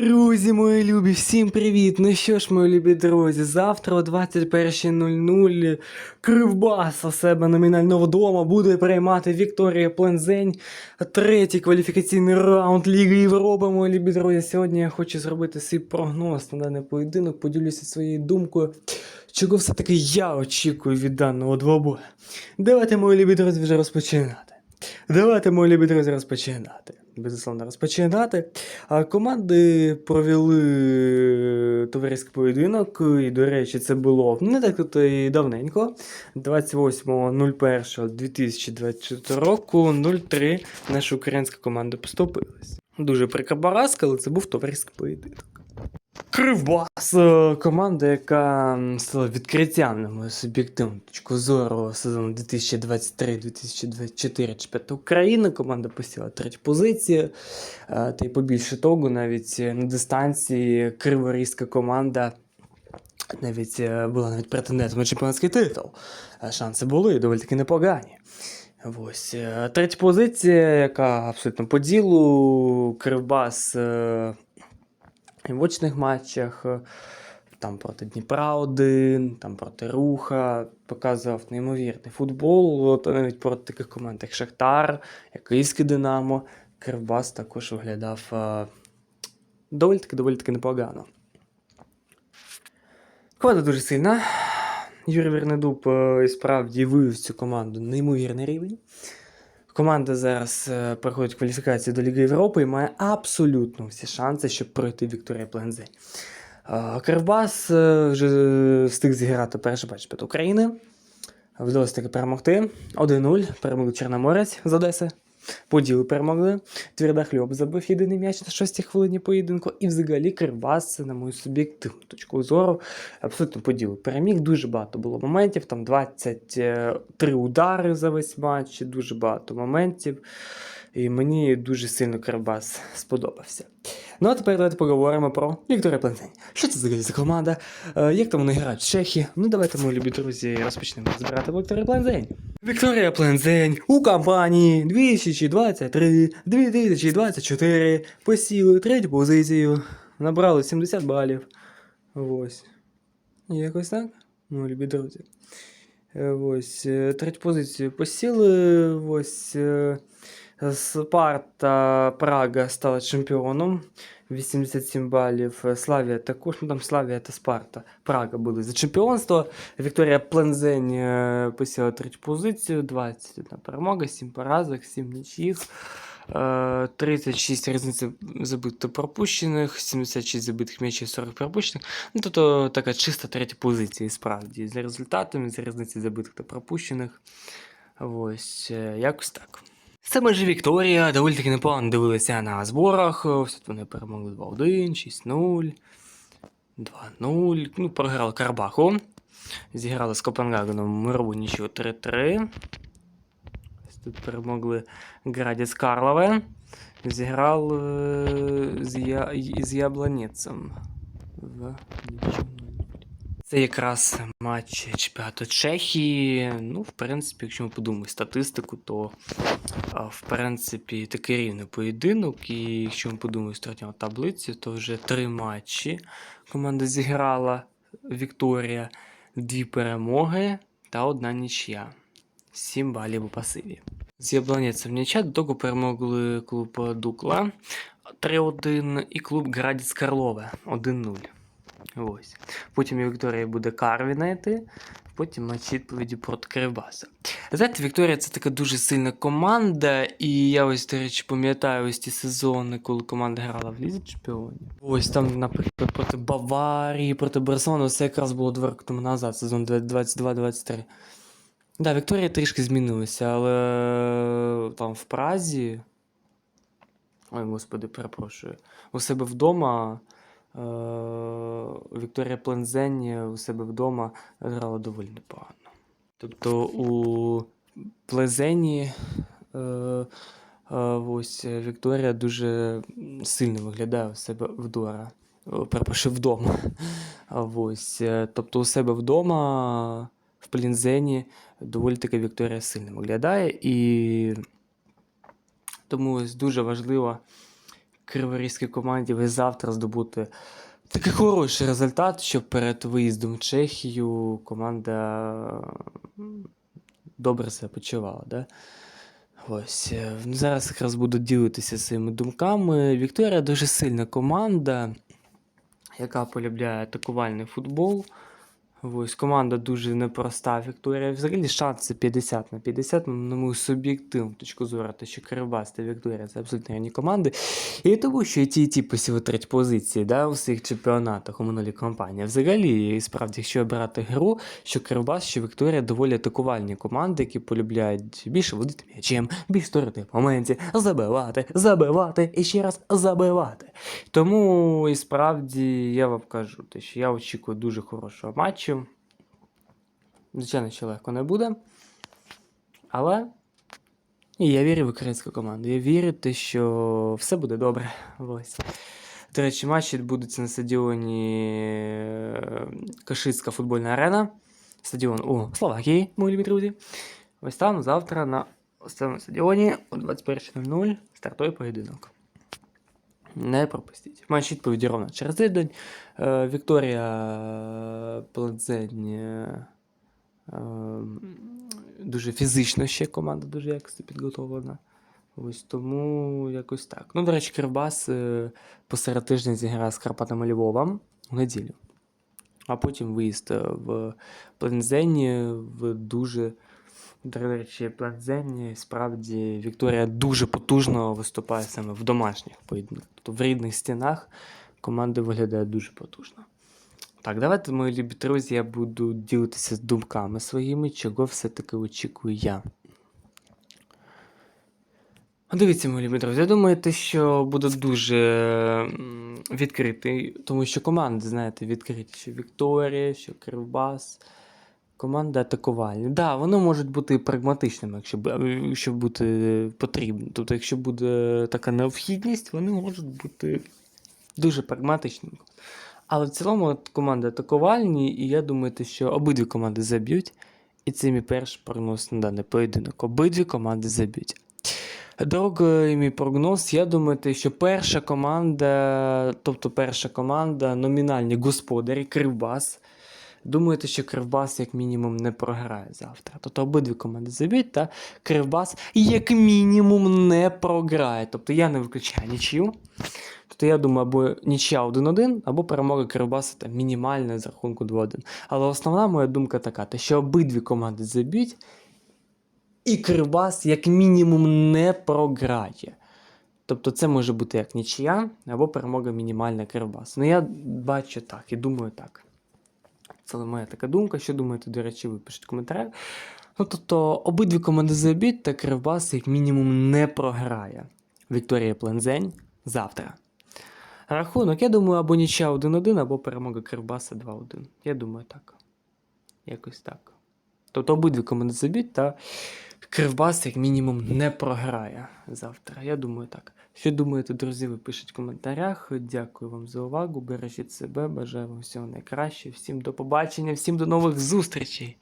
Друзі, мої любі, всім привіт! Ну що ж, мої любі друзі, завтра о 21.00 Кривбас у себе номінально вдома буде приймати Вікторія Плензень. Третій кваліфікаційний раунд Ліги Європи, мої любі друзі. Сьогодні я хочу зробити свій прогноз на даний поєдинок, поділюся своєю думкою. Чого все-таки я очікую від даного двобою. Давайте, мої любі друзі, вже розпочинати. Давайте, мої любі друзі, розпочинати. Безусловно, розпочинати. А команди провели товариський поєдинок, і, до речі, це було не так тут і давненько. 28.01.2024 року 0-3 наша українська команда поступилась. Дуже прикра поразка, але це був товариський поєдинок. Кривбас! е, Команда, яка стала відкриттям, на мою суб'єктивну точку зору сезону 2023-2024 чемпіонату України. Команда посіла третю позицію. Е, Та й побільше того, навіть е, на дистанції криворізька команда навіть була навіть претендентом на чемпіонський титул. Шанси були доволі таки непогані. Ось третя позиція, яка абсолютно по ділу. Кривбас в очних матчах. е, Там проти Дніпра 1, там проти Руха показував неймовірний футбол. От навіть проти таких команд, як Шахтар, як Київське Динамо, Кривбас також виглядав е, доволі таки доволі таки непогано. Команда дуже сильна. Юрій Вернедуб е, і справді вивів цю команду неймовірний рівень. Команда зараз е, проходить кваліфікацію до Ліги Європи і має абсолютно всі шанси, щоб пройти Вікторія Плензе. Е, Кривбас е, вже встиг зіграти перший матч під України. Вдалося таки перемогти. 1-0. Перемогли Чорноморець з Одеси. Поділи перемогли. Тверда хліб забив єдиний м'яч на 6 хвилині поєдинку. І взагалі Кривбас, на мою суб'єктивну точку зору, абсолютно поділи. Переміг дуже багато було моментів. Там 23 удари за весь матч, дуже багато моментів. І мені дуже сильно Кривбас сподобався. Ну а тепер давайте поговоримо про Вікторія Плензень. Що це взагалі за команда? Е, як там вони грають в Чехії? Ну давайте, мої любі друзі, розпочнемо розбирати Вікторія Плензень. Вікторія Плензень у кампанії 2023-2024 посіли третю позицію, набрали 70 балів. Ось. Якось так, мої любі друзі. Е, Ось, е, третю позицію посіли. Ось. е, Спарта Прага стала чемпіоном. 87 балів. Славія також. Ну там Славія та Спарта. Прага були за чемпіонство. Вікторія Плензень е, посіла третю позицію. 21 перемога, 7 поразок, 7 нічів. Е, 36 різниці забитих та пропущених, 76 забитих м'ячів, 40 пропущених. Ну, тобто така чиста третя позиція, і справді. За результатами, за різниці забитих та пропущених. Ось, е, якось так. Саме ж Вікторія доволі таки непогано дивилися на зборах. Ось тут вони перемогли 2-1, 6-0, 2-0. Ну, програли Карбаху. Зіграли з Копенгагеном мирову нічого 3-3. Тут перемогли Градіс Карлове. Зіграв е, з, Я... з Яблонецем. В нічого. Це якраз матч чемпіонату Чехії. Ну, в принципі, якщо ми подумаємо статистику, то в принципі такий рівний поєдинок. І якщо ми подумаємо стратегію таблиці, то вже три матчі команда зіграла Вікторія, дві перемоги та одна нічия. Сім балів у пасиві. З Яблонецем нічия, до того перемогли клуб Дукла 3-1 і клуб Градіс Карлове 1-0. Ось. Потім Вікторія буде Карвіна йти, потім матч відповіді проти Кривбаса. Знаєте, Вікторія це така дуже сильна команда, і я ось, до речі, пам'ятаю ось ті сезони, коли команда грала в Лізі Чемпіонів. Ось там, наприклад, проти Баварії, проти Барселони, це якраз було два роки тому назад, сезон 22-23. Да, Вікторія трішки змінилася, але там в Празі. Ой, господи, перепрошую. У себе вдома. Е, Вікторія Плензень у себе вдома грала доволі непогано. Тобто у Плезені е, е, ось Вікторія дуже сильно виглядає у себе вдома. О, Перепрошую, вдома. Ось, е, тобто у себе вдома в Плінзені доволі таки Вікторія сильно виглядає. І тому ось дуже важливо криворізькій команді ви завтра здобути такий хороший результат, щоб перед виїздом в Чехію команда добре себе почувала. Да? Ось е, ну, зараз якраз буду ділитися своїми думками. Вікторія дуже сильна команда, яка полюбляє атакувальний футбол. Ось команда дуже непроста. Вікторія. Взагалі шанси 50 на 50, ну, на мою суб'єктивну точку зору, те, що Кривбас та Вікторія це абсолютно рівні команди. І тому, що і ті, і ті посіли треть позиції да, у всіх чемпіонатах у минулій кампанії. Взагалі, і справді, якщо брати гру, що Кривбас, що Вікторія доволі атакувальні команди, які полюбляють більше водити м'ячем, більш створити моменті, забивати, забивати і ще раз забивати. Тому і справді я вам кажу, те, що я очікую дуже хорошого матчу. Звичайно, що легко не буде. Але і я вірю в українську команду. Я вірю, в те, що все буде добре. Ось. До речі, матч відбудеться на стадіоні е, Кашицька футбольна арена. Стадіон у Словакії, мої любі друзі. Ось там завтра на цьому стадіоні о 21.00 стартує поєдинок. Не пропустіть. Матч відповіді ровно через тиждень. Е, Вікторія е, е, дуже фізично ще команда, дуже якісно підготовлена. Ось тому якось так. Ну, до речі, Кривбас е, посеред тижня зіграє з Карпатами Львова у неділю. А потім виїзд е, в Плензені в дуже. До речі, Планзені справді Вікторія дуже потужно виступає саме в домашніх поєдинках. Тобто в рідних стінах команда виглядає дуже потужно. Так, давайте, мої любі друзі, я буду ділитися з думками своїми, чого все-таки очікую я. Дивіться, мої любі друзі, я думаю, те, що буде дуже відкритий, тому що команди, знаєте, відкриті, що Вікторія, що Кривбас. Команда атакувальні. Так, да, вони можуть бути прагматичними, якщо, якщо бути потрібно. Тобто, якщо буде така необхідність, вони можуть бути дуже прагматичними. Але в цілому команди атакувальні, і я думаю, що обидві команди заб'ють. І це мій перший прогноз на даний поєдинок. Обидві команди заб'ють. Другий мій прогноз, я думаю, що перша команда, тобто перша команда, номінальні господарі, Кривбас. Думаєте, що Кривбас як мінімум не програє завтра. Тобто обидві команди заб'ють, та Кривбас як мінімум не програє. Тобто я не виключаю нічию. Тобто я думаю, або нічия 1-1, або перемога Кривбаса там, мінімальна з рахунку 2-1. Але основна моя думка така, те, що обидві команди заб'ють, і Кривбас як мінімум не програє. Тобто це може бути як нічия, або перемога мінімальна Кривбасу. Ну я бачу так і думаю так. Це моя така думка. Що думаєте, до речі, ви пишіть в. Ну, тобто, обидві команди заб'ють, та Кривбас як мінімум не програє. Вікторія Плензень завтра. Рахунок, я думаю, або нічия 1-1, або перемога Кривбаса 2-1. Я думаю, так. Якось так. Тобто обидві команди забіть та Кривбас як мінімум не програє завтра. Я думаю так. Що думаєте, друзі, ви пишіть в коментарях. Дякую вам за увагу. Бережіть себе, бажаю вам всього найкраще. Всім до побачення, всім до нових зустрічей.